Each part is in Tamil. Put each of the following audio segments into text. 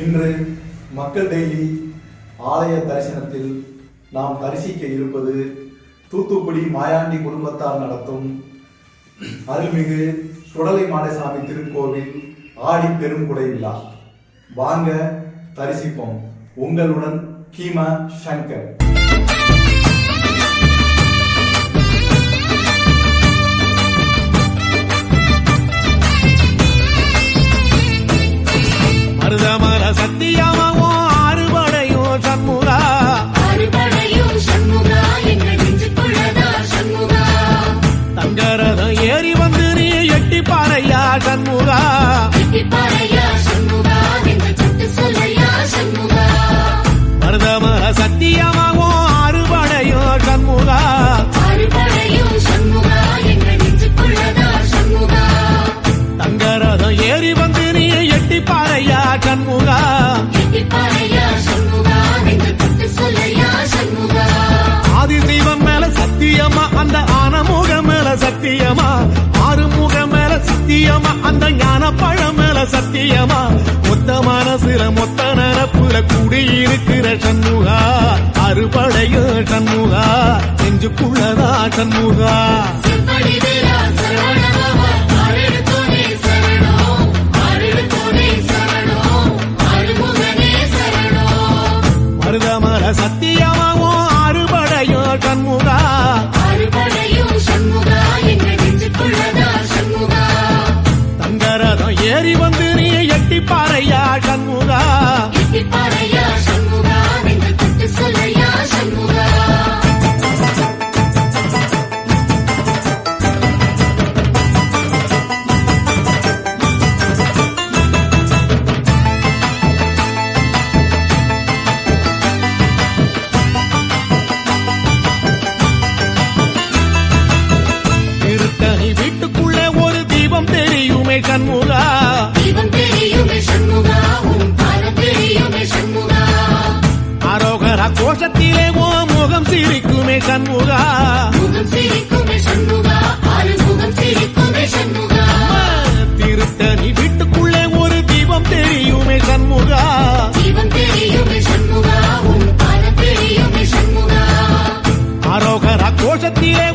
இன்று மக்கள் டெய்லி ஆலய தரிசனத்தில் நாம் தரிசிக்க இருப்பது தூத்துக்குடி மாயாண்டி குடும்பத்தார் நடத்தும் அருள்மிகு சுடலை மாடசாமி திருக்கோவில் ஆடி பெருங்குடை விழா. வாங்க தரிசிப்போம். உங்களுடன் கீமா சங்கர். the hour. முக்கியமா அந்த ஞான பழமேல சத்தியமா? மொத்த மனசுல மொத்த நினப்புல கூடியிருக்கிற சண்முகா. அறுபடைய சண்முகா. நெஞ்சுக்குள்ளதா சண்முகா. மருதமர சத்திய ஏறி வந்து நீ எட்டி பாறையா கண்முகா சந்தோஷத்திலே ஓ முகம் சிரிக்குமே சண்முகா திருத்தணி வீட்டுக்குள்ளே ஒரு தீபம் தெரியுமே சண்முகா. கோஷத்திலே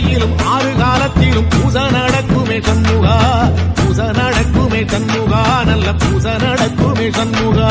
திசையிலும் ஆறு காலத்திலும் பூச நடக்குமே சண்முகா. பூச நடக்குமே சண்முகா. நல்ல பூச நடக்குமே சண்முகா.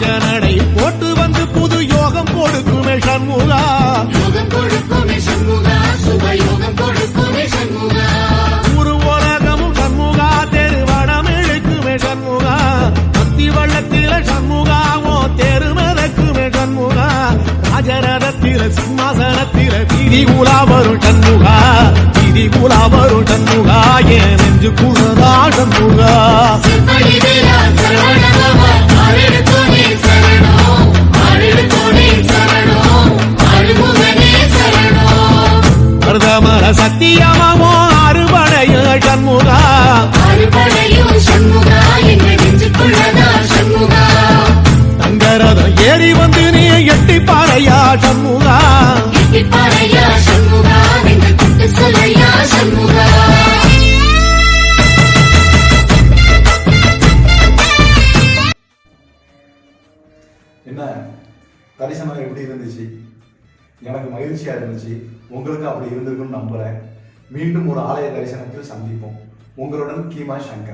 ராஜனடை போட்டு வந்து புது யோகம் கொடுக்குமே சண்முகா. ஒரு உலகமும் சண்முகா தெருவனம் இழுக்குமே சண்முகா. பத்தி வள்ளத்தில சண்முகாவோ தெரு மிதக்குமே சண்முகா. ராஜரதத்தில சிம்மாசனத்தில வீதி கூலா வரும் சண்முகா. வீதி கூலா வரும் சண்முகா என் நெஞ்சு கூலதா சண்முகா. தரிசனம் எப்படி இருந்துச்சு? எனக்கு மகிழ்ச்சியா இருந்துச்சு. உங்களுக்கு அப்படி இருந்திருக்கும்னு நம்புறேன். மீண்டும் ஒரு ஆலய தரிசனத்தில் சந்திப்போம். உங்களுடன் கீமா சங்கர்.